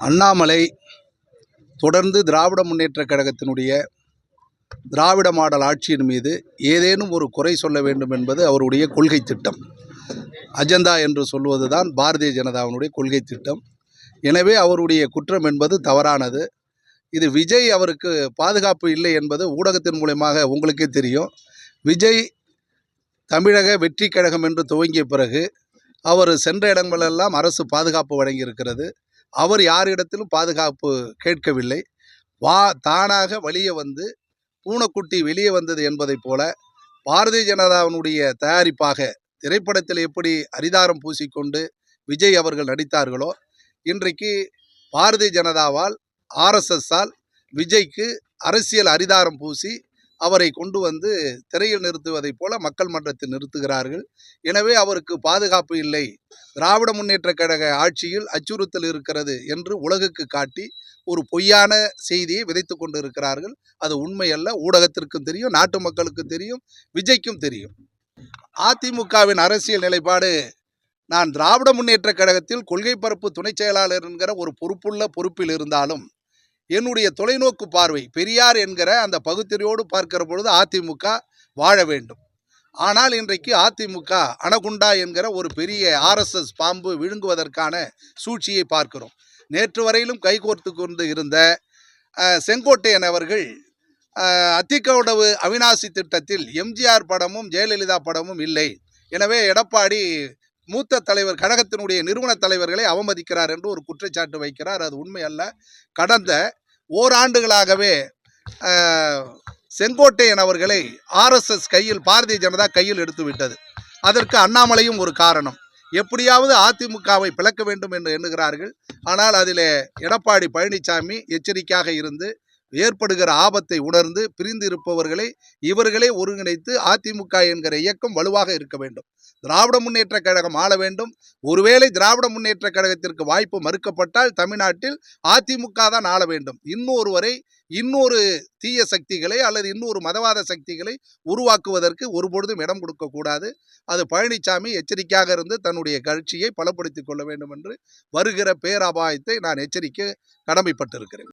அண்ணாமலை தொடர்ந்து திராவிட முன்னேற்றக் கழகத்தினுடைய திராவிட மாடல் ஆட்சியின் மீது ஏதேனும் ஒரு குறை சொல்ல வேண்டும் என்பது அவருடைய கொள்கை திட்டம். அஜெண்டா என்று சொல்வது தான் பாரதிய ஜனதாவினுடைய கொள்கை திட்டம். எனவே அவருடைய குற்றம் என்பது தவறானது. இது விஜய் அவருக்கு பாதுகாப்பு இல்லை என்பது ஊடகத்தின் மூலயமாக உங்களுக்கே தெரியும். விஜய் தமிழக வெற்றி கழகம் என்று துவங்கிய பிறகு அவர் சென்ற இடங்களெல்லாம் அரசு பாதுகாப்பு வழங்கியிருக்கிறது. அவர் யாரிடத்திலும் பாதுகாப்பு கேட்கவில்லை. வா தானாக வெளியே வந்து பூனைக்குட்டி வெளியே வந்தது என்பதைப் போல பாரதிய ஜனதாவினுடைய தயாரிப்பாக திரைப்படத்தில் எப்படி அரிதாரம் பூசிக்கொண்டு விஜய் அவர்கள் நடித்தார்களோ இன்றைக்கு பாரதிய ஜனதாவால் ஆர்எஸ்எஸ்ஸால் விஜய்க்கு அரசியல் அரிதாரம் பூசி அவரை கொண்டு வந்து திரையில் நிறுத்துவதைப் போல மக்கள் மன்றத்தில் நிறுத்துகிறார்கள். எனவே அவருக்கு பாதுகாப்பு இல்லை. திராவிட முன்னேற்றக் கழக ஆட்சியில் அச்சுறுத்தல் இருக்கிறது என்று உலகுக்கு காட்டி ஒரு பொய்யான செய்தியை விதைத்து கொண்டு இருக்கிறார்கள் அது உண்மையல்ல. ஊடகத்திற்கும் தெரியும் நாட்டு மக்களுக்கும் தெரியும் விஜய்க்கும் தெரியும். அதிமுகவின் அரசியல் நிலைப்பாடு நான் திராவிட முன்னேற்றக் கழகத்தில் கொள்கை பரப்பு துணைச் செயலாளர் என்கிற ஒரு பொறுப்புள்ள பொறுப்பில் இருந்தாலும் என்னுடைய தொலைநோக்கு பார்வை. பெரியார் என்கிற அந்த பகுத்தறிவோடு பார்க்கிற பொழுது அதிமுக வாழ வேண்டும். ஆனால் இன்றைக்கு அதிமுக அணகுண்டா என்கிற ஒரு பெரிய ஆர்எஸ்எஸ் பாம்பு விழுங்குவதற்கான சூழ்ச்சியை பார்க்கிறோம். நேற்று வரையிலும் கைகோர்த்து கொண்டு இருந்த செங்கோட்டையன் அவர்கள் அத்திக்கவுடவு அவினாசி திட்டத்தில் எம்ஜிஆர் படமும் ஜெயலலிதா படமும் இல்லை. எனவே எடப்பாடி மூத்த தலைவர் கழகத்தினுடைய நிறுவன தலைவர்களை அவமதிக்கிறார் என்று ஒரு குற்றச்சாட்டு வைக்கிறார். அது உண்மை அல்ல. கடந்த ஓராண்டுகளாகவே செங்கோட்டையன் அவர்களை ஆர்எஸ்எஸ் கையில் பாரதிய ஜனதா கையில் எடுத்துவிட்டது அதற்கு அண்ணாமலையும் ஒரு காரணம். எப்படியாவது அதிமுகவை பிளக்க வேண்டும் என்று எண்ணுகிறார்கள். ஆனால் அதிலே எடப்பாடி பழனிசாமி எச்சரிக்கையாக இருந்து ஏற்படுகிற ஆபத்தை உணர்ந்து பிரிந்து இருப்பவர்களை இவர்களே ஒருங்கிணைத்து அதிமுக என்கிற இயக்கம் வலுவாக இருக்க வேண்டும். திராவிட முன்னேற்றக் கழகம் ஆள வேண்டும். ஒருவேளை திராவிட முன்னேற்றக் கழகத்திற்கு வாய்ப்பு மறுக்கப்பட்டால் தமிழ்நாட்டில் அதிமுக தான் ஆள வேண்டும். இன்னொருவரை இன்னொரு தீய சக்திகளை அல்லது இன்னொரு மதவாத சக்திகளை உருவாக்குவதற்கு ஒருபொழுதும் இடம் கொடுக்கக்கூடாது. அது பழனிசாமி எச்சரிக்கையாக இருந்து தன்னுடைய கட்சியை பலப்படுத்திக் கொள்ள வேண்டும் என்று வருகிற பேராபாயத்தை நான் எச்சரிக்க கடமைப்பட்டிருக்கிறேன்.